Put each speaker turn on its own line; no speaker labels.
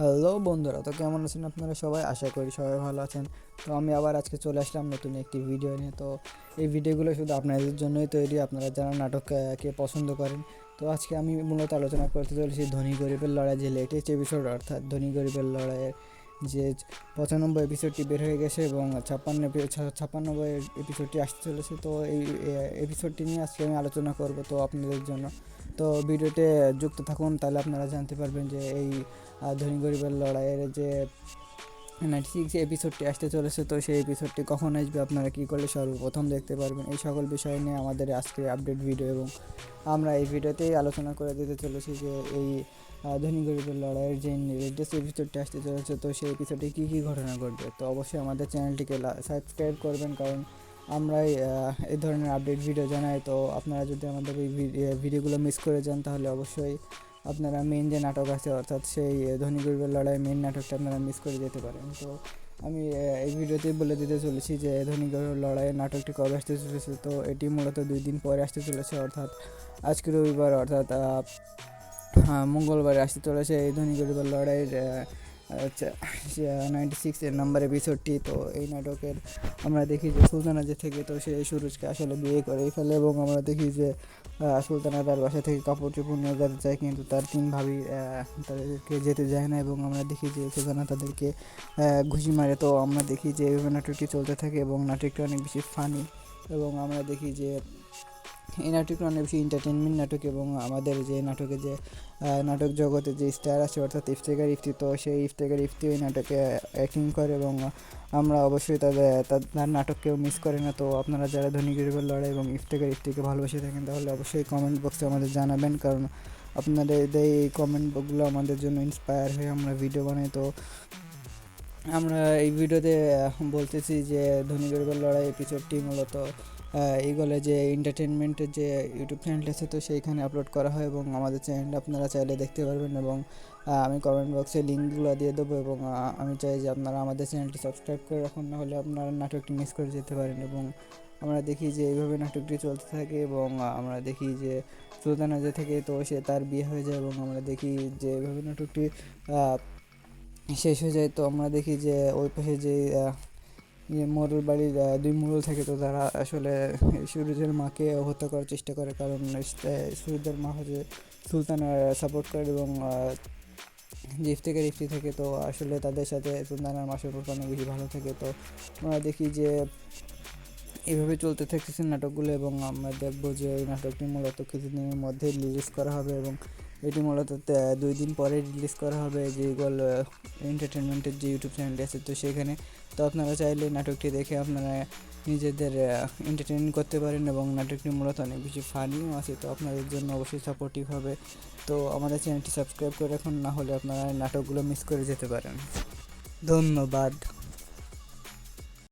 Hello বন্ধুরা, তো কেমন আছেন আপনারা সবাই? আশা করি সবাই ভালো আছেন। তো আমি আবার আজকে চলে আসলাম নতুন একটি ভিডিও নিয়ে। তো এই ভিডিওগুলো শুধু আপনাদের জন্যই তৈরি, আপনারা যারা নাটককে পছন্দ করেন। তো আজকে আমি মূলত আলোচনা করতে চলেছি ধনী গরিবের লড়াই যে লেটেস্ট এপিসোড অর্থাৎ ধনী গরিবের লড়াইয়ের যে পঁচানব্বই এপিসোডটি বের হয়ে গেছে এবং ছাপ্পান্ন ছাপ্পান্নব্বই এপিসোডটি আসতে চলেছে। তো এই এপিসোডটি নিয়ে আজকে আমি আলোচনা করব তো আপনাদের জন্য। তো ভিডিওতে যুক্ত থাকুন, তাহলে আপনারা জানতে পারবেন যে এই ধনী গরিবের লড়াইয়ের যে নাইনটি সিক্স এপিসোডটি আসতে চলেছে, তো সেই এপিসোডটি কখন আসবে, আপনারা কী করলে সর্বপ্রথম দেখতে পারবেন, এই সকল বিষয় নিয়ে আমাদের আজকে আপডেট ভিডিও এবং আমরা এই ভিডিওতেই আলোচনা করে দিতে চলেছি যে এই ধনী গরিবের লড়াইয়ের যে লেটেস্ট এপিসোডটি আসতে চলেছে, তো সেই এপিসোডে কী কী ঘটনা ঘটবে, তো অবশ্যই আমাদের চ্যানেলটিকে সাবস্ক্রাইব করবেন, কারণ আমরাই এই ধরনের আপডেট ভিডিও জানাই। তো আপনারা যদি আমাদের এই ভিডি- ভিডিওগুলো মিস করে যান, তাহলে অবশ্যই আপনারা মেন যে নাটক আছে, অর্থাৎ সেই ধনী গরিবের লড়াই মেন নাটকটা আপনারা মিস করে যেতে পারেন। তো আমি এই ভিডিওতেই বলে দিতে চলেছি যে, ধনী গরিবের লড়াইয়ের নাটকটি কবে আসতে চলেছে। তো এটি মূলত দুই দিন পরে আসতে চলেছে, অর্থাৎ আজকে রবিবার, অর্থাৎ মঙ্গলবারে আসতে চলেছে এই ধনী গরিবের লড়াইয়ের নাইনটি সিক্স এর নাম্বার এপিসোডটি তো এই নাটকের আমরা দেখি যে সুলতানা যে থেকে, তো সে সুরজকে আসলে বিয়ে করেই ফেলে এবং আমরা দেখি যে সুলতানা তার বাসা থেকে কাপড় চোপড় নিয়ে যেতে চায়, কিন্তু তার তিন ভাবি তাদেরকে যেতে যায় না এবং আমরা দেখি যে সুলতানা তাদেরকে ঘুষি মারে। তো আমরা দেখি যে এইভাবে নাটকটি চলতে থাকে এবং নাটকটি অনেক বেশি ফানি এবং আমরা দেখি যে এই নাটকটা অনেক বেশি এন্টারটেনমেন্ট নাটক এবং আমাদের যে নাটকে যে নাটক জগতে যে স্টার আছে, অর্থাৎ ইফতেকার ইফতি, তো সেই ইফতেকার ইফতি ওই নাটকে অ্যাক্টিং করে এবং আমরা অবশ্যই তাদের তার নাটককেও মিস করে না। তো আপনারা যারা ধনী গরিবের লড়াই এবং ইফতেকার ইফতিকে ভালোবেসে থাকেন, তাহলে অবশ্যই কমেন্ট বক্সে আমাদের জানাবেন। কারণ আপনাদের এই কমেন্ট বক্সগুলো আমাদের জন্য ইন্সপায়ার হয়ে আমরা ভিডিও বানাই। তো আমরা এই ভিডিওতে বলতেছি যে ধনী গরিবের লড়াই এপিসোডটি মূলত এইগুলো যে এন্টারটেনমেন্টের যে ইউটিউব চ্যানেল আছে, তো সেইখানে আপলোড করা হয় এবং আমাদের চ্যানেলটা আপনারা চাইলে দেখতে পারবেন এবং আমি কমেন্ট বক্সে লিঙ্কগুলো দিয়ে দেবো এবং আমি চাই যে আপনারা আমাদের চ্যানেলটি সাবস্ক্রাইব করে রাখুন, না হলে আপনারা নাটকটি মিস করে যেতে পারেন এবং আমরা দেখি যে এইভাবে নাটকটি চলতে থাকে এবং আমরা দেখি যে সুলতানা যে থেকে, তো সে তার বিয়ে হয়ে যায় এবং আমরা দেখি যে এইভাবে নাটকটি শেষ হয়ে যায়। তো আমরা দেখি যে ওই পাশে যে যে ইয়ে মোড়ল বাড়ির দুই মোড়ল থাকে, তো তারা আসলে সুরজের মাকে হত্যা করার চেষ্টা করে। কারণ সুরজের মা হচ্ছে সুলতানের সাপোর্ট করে এবং রিফ থেকে রিফটি থাকে। তো আসলে তাদের সাথে সুলতানের মাসের সম্পর্ক অনেক বেশি ভালো থাকে। তো আমরা দেখি যে এইভাবে চলতে থাকতেছে নাটকগুলো এবং আমরা দেখব যে এই নাটকটি মূলত কিছুদিনের মধ্যে রিলিজ করা হবে এবং এটি মূলত দুই দিন পরে রিলিজ করা হবে যে গল এন্টারটেনমেন্টের যে ইউটিউব চ্যানেলটি আছে, তো সেখানে তো আপনারা চাইলে নাটকটি দেখে আপনারা নিজেদের এন্টারটেন করতে পারেন এবং নাটকটি মূলত অনেক বেশি ফানিও আছে, তো আপনাদের জন্য অবশ্যই সাপোর্টিভ হবে। তো আমাদের চ্যানেলটি সাবস্ক্রাইব করে রাখুন, না হলে আপনারা নাটকগুলো মিস করে যেতে পারেন। ধন্যবাদ।